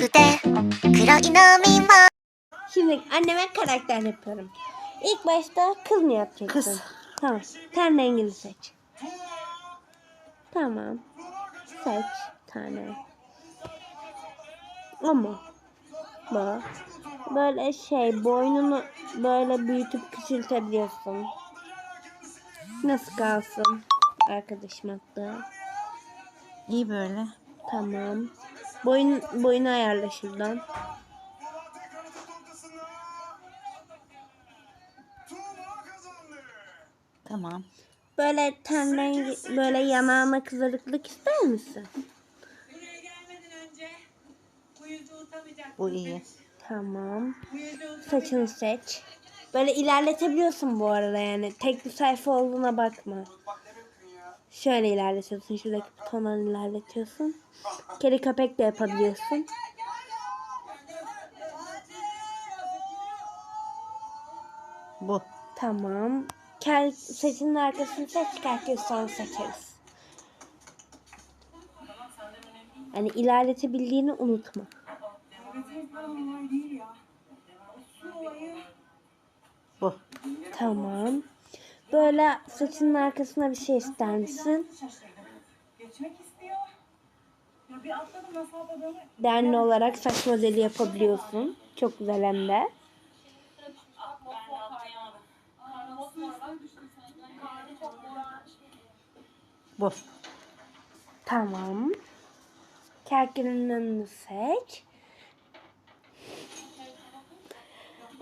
くて黒い波は Şimdi anneme karakter yapıyorum. İlk başta kız mı yapacaksın? Kız. Tamam. Ten rengini seç. Tamam. Seç tane. O mu? Bu. Böyle şey boynunu böyle büyütüp küçültebiliyorsun. Nasıl kalsın? Arkadaşım attı. İyi böyle. Tamam. Boyun, boyunu ayarla şuradan. Tamam. Böyle ten rengi, böyle yanağına kızarıklık ister misin? Buraya gelmeden önce bu iyi. Tamam. Saçını seç. Böyle ilerletebiliyorsun bu arada yani. Tek bir sayfa olduğuna bakma. Şöyle ilerletiyorsun. Şuradaki butonları ilerletiyorsun. Kedi köpek de yapabiliyorsun. Bu. Tamam. Kel saçının arkasını seç. Çıkartıyor sonra seçeriz. Yani ilerletebildiğini unutma. Bu. Tamam. Böyle saçının arkasına bir şey ister misin? geçmek istiyor. Ya bir atladım nasıl atladığımı. Derli olarak saç modeli yapabiliyorsun. Çok güzel hem de. Bu. Tamam. Kerkenin önünü seç.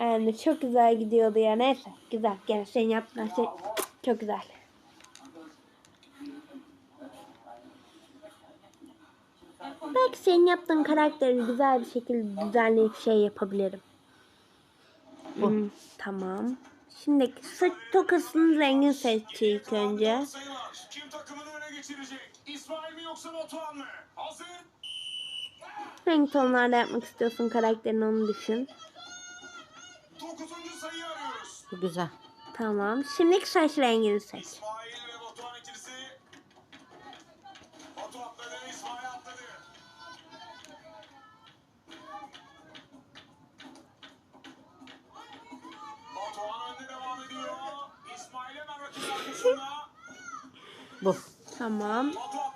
Yani çok güzel gidiyordu ya. Neyse. Güzel. Gene sen yaptığın şey çok güzel. Belki senin yaptığın karakteri güzel bir şekilde düzenleyip şey yapabilirim. Hmm, tamam. Şimdi saç tokasının rengini seç ilk önce. Hangi tonlarda yapmak istiyorsun karakterini onu düşün. Dokuzuncu sayıyı arıyoruz. Bu güzel. Tamam. Şimdiki saç rengini seç. İsmail ve Batuhan ikilisi. Batu atladı, İsmail atladı. Batuhan önde devam ediyor. İsmail hemen rakip arkasında. Bu. Tamam.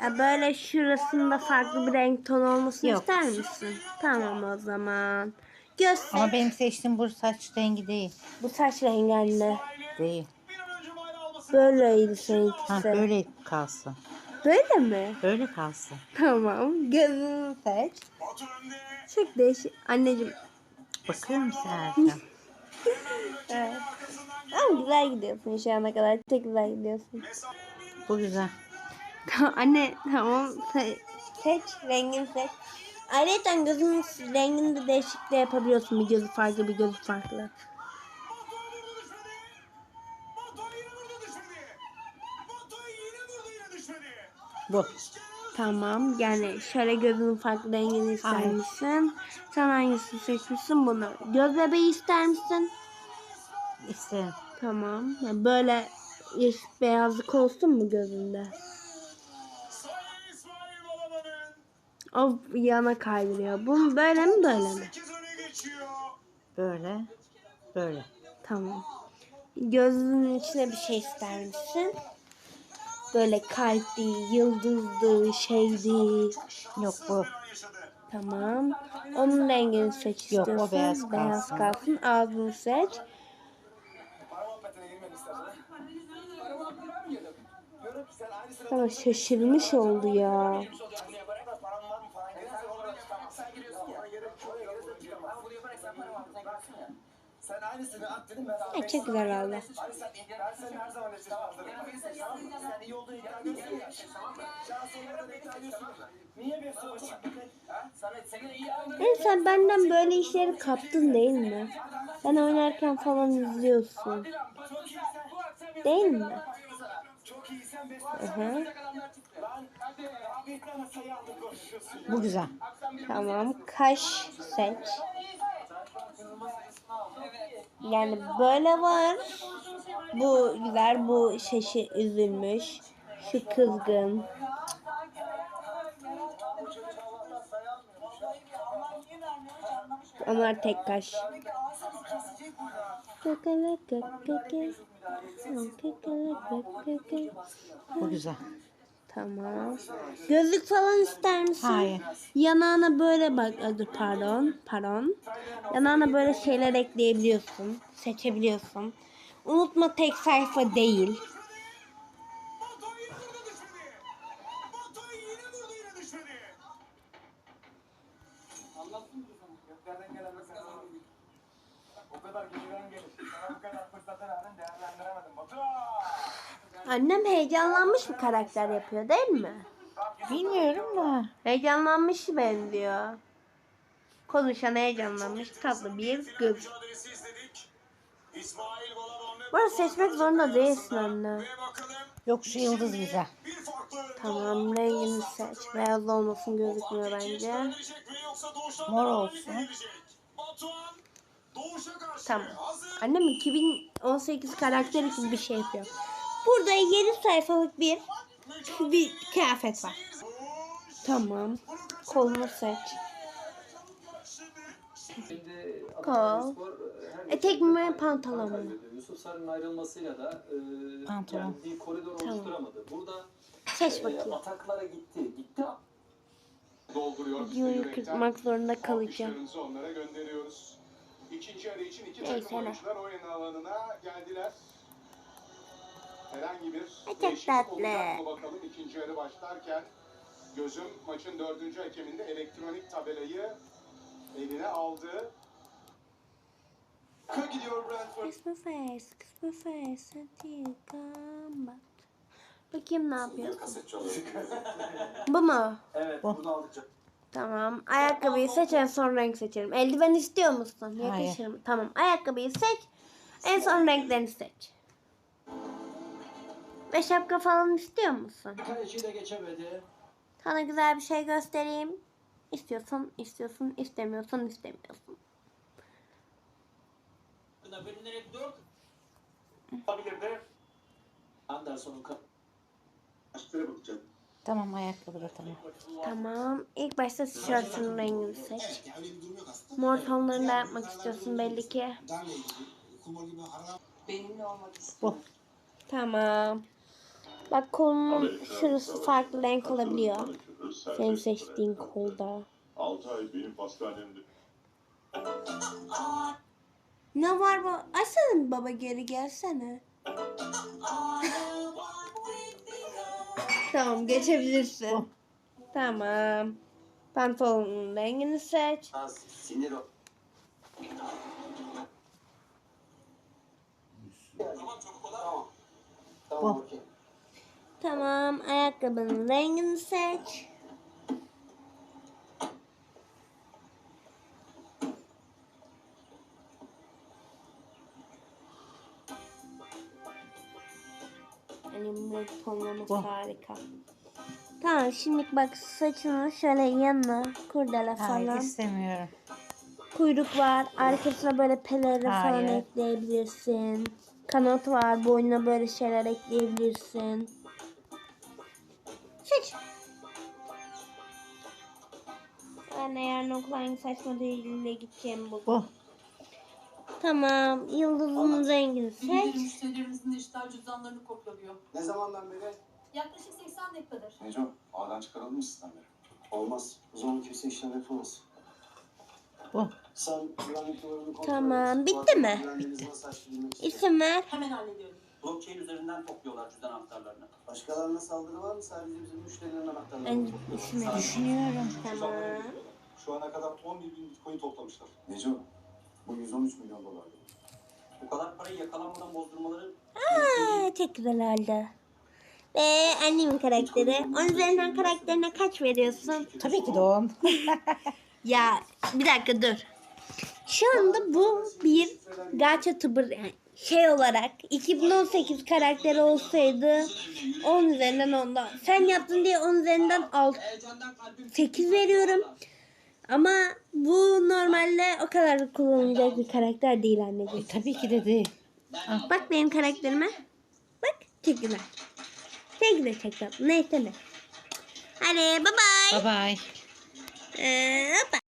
E böyle şurasında farklı bir renk ton olmasını Yok. ister misin? Tamam o zaman. Göz Ama benim seçtiğim bu saç rengi değil. Bu saç rengi anne. Değil. Böyleydi Ha seninkisi. böyle kalsın. Böyle mi? Böyle kalsın. Tamam. Gözünü seç. Çok değişik. Anneciğim. Bakıyor musun Ercan? Evet. Ama güzel gidiyorsun şu ana kadar. Çok güzel gidiyorsun. Bu güzel. Tamam anne tamam. Se- seç rengini seç. Ayrıca gözünün rengini de değişik de yapabiliyorsun. Bir gözü farklı bir gözü farklı. Batu yine vurdu düşmedi. Batu yine vurdu yine düşmedi. Bu. Tamam yani şöyle gözünün farklı rengini ister misin? Sen hangisini seçmişsin bunu? Göz bebeği ister misin? İsterim. Tamam. Yani böyle yeşil beyazlık olsun mu gözünde? O yana kaydırıyor. Bu böyle mi böyle mi? 8 öne geçiyor. Böyle. Böyle. Tamam. Gözünün içine bir şey ister misin? Böyle kalpli, yıldızlı, şeydi. Yok bu. Tamam. Onun rengini seç Yok, o beyaz Beyaz kalsın. kalsın. Ağzını seç. Ama şaşırmış oldu ya. Sen aynısını at dedim ben Ha, çok güzel oldu. Ben senin her zaman eşit hazırım. Sen iyi olduğunu iddia ediyorsun ya. Şans olmadan iddia ediyorsun. Niye bir savaş çıkmadın? Ha? Sana senin iyi Yani sen benden böyle işleri kaptın değil mi? Ben oynarken falan izliyorsun. Değil mi? Abi konuşuyorsun. Bu güzel. Tamam. Kaş seç. Yani böyle var. Bu güzel. Bu şaşı üzülmüş. Şu kızgın. Onlar tek kaş. Bu güzel. Tamam. Gözlük falan ister misin? Hayır. Yanağına böyle bak, dur pardon, pardon. Yanağına böyle şeyler ekleyebiliyorsun, seçebiliyorsun. Unutma tek sayfa değil. O kadar geceden gelir. Sana bu kadar fırsatı rağmen değerlendiremedim. Batu! Annem heyecanlanmış bir karakter yapıyor değil mi? Bilmiyorum da. Heyecanlanmış benziyor. Konuşan heyecanlanmış tatlı bir kız. Bu arada seçmek zorunda değilsin anne. Yok şu yıldız güzel. Tamam rengini seç. Beyaz olmasın gözükmüyor bence. Mor olsun. Tamam. Annem 2018 karakteri gibi bir şey yapıyor. Burada 7 sayfalık bir bir kıyafet var. Tamam. Kolunu seç. Şimdi Kol. Etek mi, pantolon mu? Yusuf Sarı'nın ayrılmasıyla da e, Pantolon. yani bir koridor Tamam. oluşturamadı. Burada Seç e, bakayım. ataklara gitti. Gitti Dolduruyor. Videoyu kırpmak zorunda kalacağım. Onlara gönderiyoruz. İkinci yarı için iki Neyse takım oyuncular oyun alanına geldiler. Herhangi bir çok değişiklik tatlı. olacak mı bakalım ikinci yarı başlarken. Gözüm maçın dördüncü hakeminde elektronik tabelayı eline aldı. Kı gidiyor Brentford. Kısma face, kısma face, hadi combat. Bakayım ne yapıyor. Bu mu? Evet Bu. bunu aldık canım. Tamam. Ayakkabıyı seç en son renk seçelim. Eldiven istiyor musun? Hayır. Yakışır mı? Tamam. Ayakkabıyı seç. En son renklerini seç. Ve şapka falan istiyor musun? Kaleci de geçemedi. Sana güzel bir şey göstereyim. İstiyorsan istiyorsun, istemiyorsan istemiyorsun. Bölümleri 4 olabilirdi. Anderson'un bakacağız. Tamam ayakkabı da tamam. Tamam. İlk başta tişörtünün rengini seç. Mor tonlarını da yapmak istiyorsun belli ki. Bu. Tamam. Bak kolunun şurası farklı renk olabiliyor. Senin seçtiğin kolda. 6 ay benim. Ne var bu? Açsana baba geri gelsene. tamam geçebilirsin. Tamam. Pantolonun rengini seç. Sinir o. Tamam çabuk ol. Tamam. Tamam okey. Tamam. Ayakkabının rengini seç. Benim bu tonlaması Bu. harika. Tamam şimdi bak saçını şöyle yanına kurdele Hayır falan. istemiyorum. Kuyruk var. Arkasına böyle peleri falan Hayır. ekleyebilirsin. Kanat var. Boynuna böyle şeyler ekleyebilirsin. Seç. Ben eğer Noklay'ın saçma değiliyle gideceğim bu. Bu. Tamam. Yıldızın rengini Bugün seç. müşterilerimizin dijital cüzdanlarını kopyalıyor. Ne zamandan beri? Yaklaşık 80 dakikadır. Neco, ağdan çıkaralım mı sistemleri? Olmaz. O zaman kimse işlem yapamaz. Bu. Sen güvenlik duvarını kontrol Tamam, et. bitti mi? istiyorum. İsim ver. Hemen hallediyorum. Blockchain üzerinden topluyorlar cüzdan anahtarlarını. Başkalarına saldırı var mı? Sadece bizim müşterilerin anahtarları. Ben ismi Düşünüyorum. Tamam. Şu ana kadar 11 bin bitcoin toplamışlar. Neco, bu 113 milyon dolar. Bu kadar parayı yakalanmadan bozdurmaları Aa, çok güzel oldu. Ve annemin karakteri. Onun üzerinden karakterine kaç veriyorsun? Tabii ki de on. Ya bir dakika dur. Şu anda bu bir gacha tıbır yani şey olarak 2018 karakteri olsaydı 10 üzerinden 10'da. Sen yaptın diye 10 üzerinden 6 8 veriyorum. Ama bu normalde o kadar kullanılacak bir karakter değil anneciğim. E, tabii ki de değil. Bak benim karakterime. Bak de çok tatlı. Neyse ne. Hadi bye bye. Bye bye. Ee, hoppa.